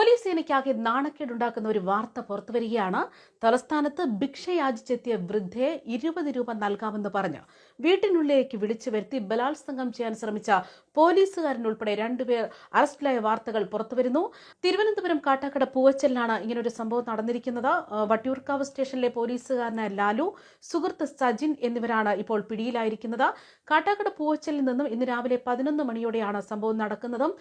Police സേനയ്ക്കാകെ നാണക്കേടുണ്ടാക്കുന്ന ഒരു വാർത്ത പുറത്തുവരികയാണ്. തലസ്ഥാനത്ത് ഭിക്ഷയാചിച്ചെത്തിയ വൃദ്ധയെ ഇരുപത് രൂപ നൽകാമെന്ന് പറഞ്ഞ് വീട്ടിനുള്ളിലേക്ക് വിളിച്ചു വരുത്തി ബലാത്സംഗം ചെയ്യാൻ ശ്രമിച്ച പോലീസുകാരൻ ഉൾപ്പെടെ രണ്ടുപേർ അറസ്റ്റിലായ വാർത്തകൾ പുറത്തുവരുന്നു. തിരുവനന്തപുരം കാട്ടാക്കട പൂവച്ചലിലാണ് ഇങ്ങനൊരു സംഭവം നടന്നിരിക്കുന്നത്. വട്ടിയൂർക്കാവ് സ്റ്റേഷനിലെ പോലീസുകാരനായ ലാലു സുഹൃത്ത് സജിൻ എന്നിവരാണ് ഇപ്പോൾ പിടിയിലായിരിക്കുന്നത്. കാട്ടാക്കട പൂവച്ചലിൽ നിന്നും ഇന്ന് രാവിലെ പതിനൊന്ന് മണിയോടെയാണ് സംഭവം നടക്കുന്നതും.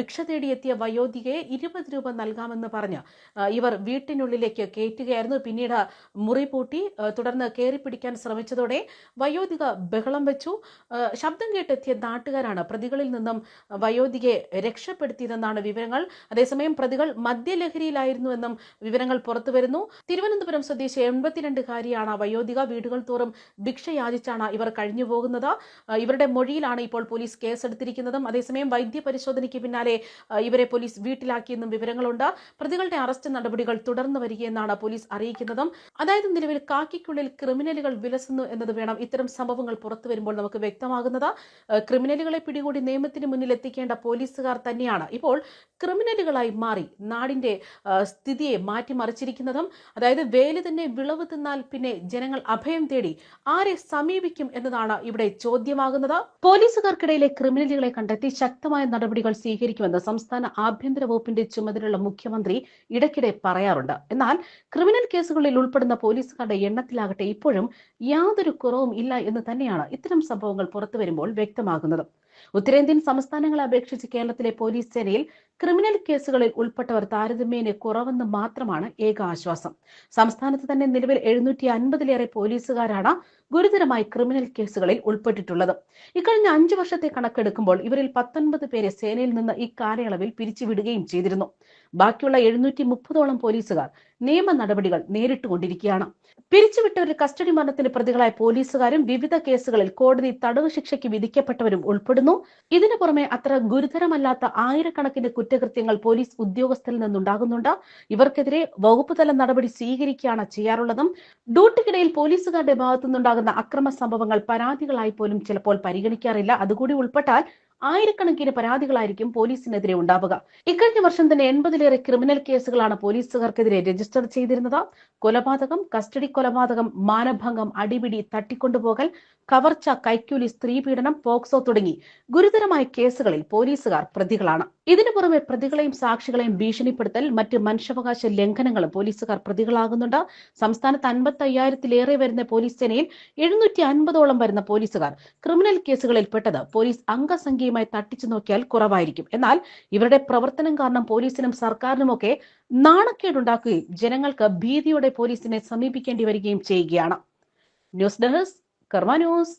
ഭിക്ഷ തേടിയെത്തിയ വയോധികയെ ഇരുപത് രൂപ നൽകാമെന്ന് പറഞ്ഞ് ഇവർ വീട്ടിനുള്ളിലേക്ക് കയറ്റുകയായിരുന്നു. പിന്നീട് മുറി പൂട്ടി തുടർന്ന് കയറി പിടിക്കാൻ ശ്രമിച്ചതോടെ വയോധിക ബഹളം വെച്ചു. ശബ്ദം കേട്ടെത്തിയ നാട്ടുകാരാണ് പ്രതികളിൽ നിന്നും വയോധികയെ രക്ഷപ്പെടുത്തിയതെന്നാണ് വിവരങ്ങൾ. അതേസമയം പ്രതികൾ മദ്യലഹരിയിലായിരുന്നുവെന്നും വിവരങ്ങൾ പുറത്തു വരുന്നു. തിരുവനന്തപുരം സ്വദേശി എൺപത്തിരണ്ടുകാരിയാണ് വയോധിക. വീടുകൾ തോറും ഭിക്ഷ യാചിച്ചാണ് ഇവർ കഴിഞ്ഞു പോകുന്നത്. ഇവരുടെ മൊഴിയിലാണ് ഇപ്പോൾ പോലീസ് കേസെടുത്തിരിക്കുന്നതും. അതേസമയം വൈദ്യ പരിശോധനയ്ക്ക് പിന്നാലെ ഇവരെ പോലീസ് വീട്ടിലാക്കിയെന്നും വിവരങ്ങളുണ്ട്. പ്രതികളുടെ അറസ്റ്റ് നടപടികൾ തുടർന്നു വരികയെന്നാണ് പോലീസ് അറിയിക്കുന്നതും. അതായത് നിലവിൽ കാക്കിക്കുള്ളിൽ ക്രിമിനലുകൾ വിലസുന്നു എന്നത് വേണം ഇത്തരം സംഭവങ്ങൾ പുറത്തു വരുമ്പോൾ നമുക്ക് വ്യക്തമാകുന്നത്. ക്രിമിനലുകളെ പിടികൂടി നിയമത്തിന് മുന്നിൽ എത്തിക്കേണ്ട പോലീസുകാർ തന്നെയാണ്. ഇപ്പോൾ ക്രിമിനലുകളായി മാറി നാടിന്റെ സ്ഥിതിയെ മാറ്റിമറിച്ചിരിക്കുന്നതും അതായത് വേലി തന്നെ വിളവ് തിന്നാൽ പിന്നെ ജനങ്ങൾ അഭയം തേടി ആരെ സമീപിക്കും എന്നതാണ് ഇവിടെ ചോദ്യമാകുന്നത്. പോലീസുകാർക്കിടയിലെ ക്രിമിനലുകളെ കണ്ടെത്തി ശക്തമായ നടപടികൾ സ്വീകരിക്കുമെന്ന് സംസ്ഥാന ആഭ്യന്തര വകുപ്പിന്റെ ചുമതലയുള്ള മുഖ്യമന്ത്രി ഇടയ്ക്കിടെ പറയാറുണ്ട്. എന്നാൽ ക്രിമിനൽ കേസുകളിൽ ഉൾപ്പെടുന്ന പോലീസുകാരുടെ എണ്ണത്തിലാകട്ടെ ഇപ്പോഴും യാതൊരു കുറവും ഇല്ല എന്ന് തന്നെയാണ് ഇത്തരം സംഭവങ്ങൾ പുറത്തു വരുമ്പോൾ വ്യക്തമാകുന്നത്. ഉത്തരേന്ത്യൻ സംസ്ഥാനങ്ങളെ അപേക്ഷിച്ച് കേരളത്തിലെ പോലീസ് സേനയിൽ ക്രിമിനൽ കേസുകളിൽ ഉൾപ്പെട്ടവർ താരതമ്യേന കുറവെന്ന് മാത്രമാണ് ഏക ആശ്വാസം. സംസ്ഥാനത്ത് തന്നെ നിലവിൽ എഴുന്നൂറ്റി അൻപതിലേറെ പോലീസുകാരാണ് ഗുരുതരമായി ക്രിമിനൽ കേസുകളിൽ ഉൾപ്പെട്ടിട്ടുള്ളത്. ഇക്കഴിഞ്ഞ അഞ്ചു വർഷത്തെ കണക്കെടുക്കുമ്പോൾ ഇവരിൽ പത്തൊൻപത് പേരെ സേനയിൽ നിന്ന് ഇക്കാലയളവിൽ പിരിച്ചുവിടുകയും ചെയ്തിരുന്നു. ബാക്കിയുള്ള എഴുന്നൂറ്റി മുപ്പതോളം പോലീസുകാർ നിയമ നടപടികൾ നേരിട്ടുകൊണ്ടിരിക്കുകയാണ് പിരിച്ചുവിട്ടവരുടെ കസ്റ്റഡി മരണത്തിന് പ്രതികളായ പോലീസുകാരും വിവിധ കേസുകളിൽ കോടതി തടവ് ശിക്ഷയ്ക്ക് വിധിക്കപ്പെട്ടവരും ഉൾപ്പെടുന്നു. ഇതിനു പുറമെ അത്ര ഗുരുതരമല്ലാത്ത ആയിരക്കണക്കിന് കുറ്റകൃത്യങ്ങൾ പോലീസ് ഉദ്യോഗസ്ഥരിൽ നിന്നുണ്ടാകുന്നുണ്ട്. ഇവർക്കെതിരെ വകുപ്പ് തല നടപടി സ്വീകരിക്കുകയാണ് ചെയ്യാറുള്ളതും. ഡ്യൂട്ടിക്കിടയിൽ പോലീസുകാരുടെ ഭാഗത്തുനിന്നുണ്ടാകുന്ന അക്രമ സംഭവങ്ങൾ പരാതികളായി പോലും ചിലപ്പോൾ പരിഗണിക്കാറില്ല. അതുകൂടി ഉൾപ്പെട്ടാൽ ആയിരക്കണക്കിന് പരാതികളായിരിക്കും പോലീസിനെതിരെ ഉണ്ടാവുക. ഇക്കഴിഞ്ഞ വർഷം തന്നെ എൺപതിലേറെ ക്രിമിനൽ കേസുകളാണ് പോലീസുകാർക്കെതിരെ രജിസ്റ്റർ ചെയ്തിരുന്നത്. കൊലപാതകം കസ്റ്റഡി കൊലപാതകം മാനഭംഗം അടിപിടി തട്ടിക്കൊണ്ടുപോകൽ കവർച്ച കൈക്കൂലി സ്ത്രീപീഡനം പോക്സോ തുടങ്ങി ഗുരുതരമായ കേസുകളിൽ പോലീസുകാർ പ്രതികളാണ്. ഇതിനു പുറമെ പ്രതികളെയും സാക്ഷികളെയും ഭീഷണിപ്പെടുത്തൽ മറ്റ് മനുഷ്യാവകാശ ലംഘനങ്ങളും പോലീസുകാർ പ്രതികളാകുന്നുണ്ട്. സംസ്ഥാനത്ത് അൻപത്തി അയ്യായിരത്തിലേറെ വരുന്ന പോലീസ് സേനയിൽ എഴുന്നൂറ്റി അൻപതോളം വരുന്ന പോലീസുകാർ ക്രിമിനൽ കേസുകളിൽ പെട്ടത് പോലീസ് അംഗസംഖ്യയുമായി തട്ടിച്ചു നോക്കിയാൽ കുറവായിരിക്കും. എന്നാൽ ഇവരുടെ പ്രവർത്തനം കാരണം പോലീസിനും സർക്കാരിനുമൊക്കെ നാണക്കേടുണ്ടാക്കുകയും ജനങ്ങൾക്ക് ഭീതിയോടെ പോലീസിനെ സമീപിക്കേണ്ടി വരികയും ചെയ്യുകയാണ്. ന്യൂസ് ഡെസ്ക് കർമ്മ ന്യൂസ്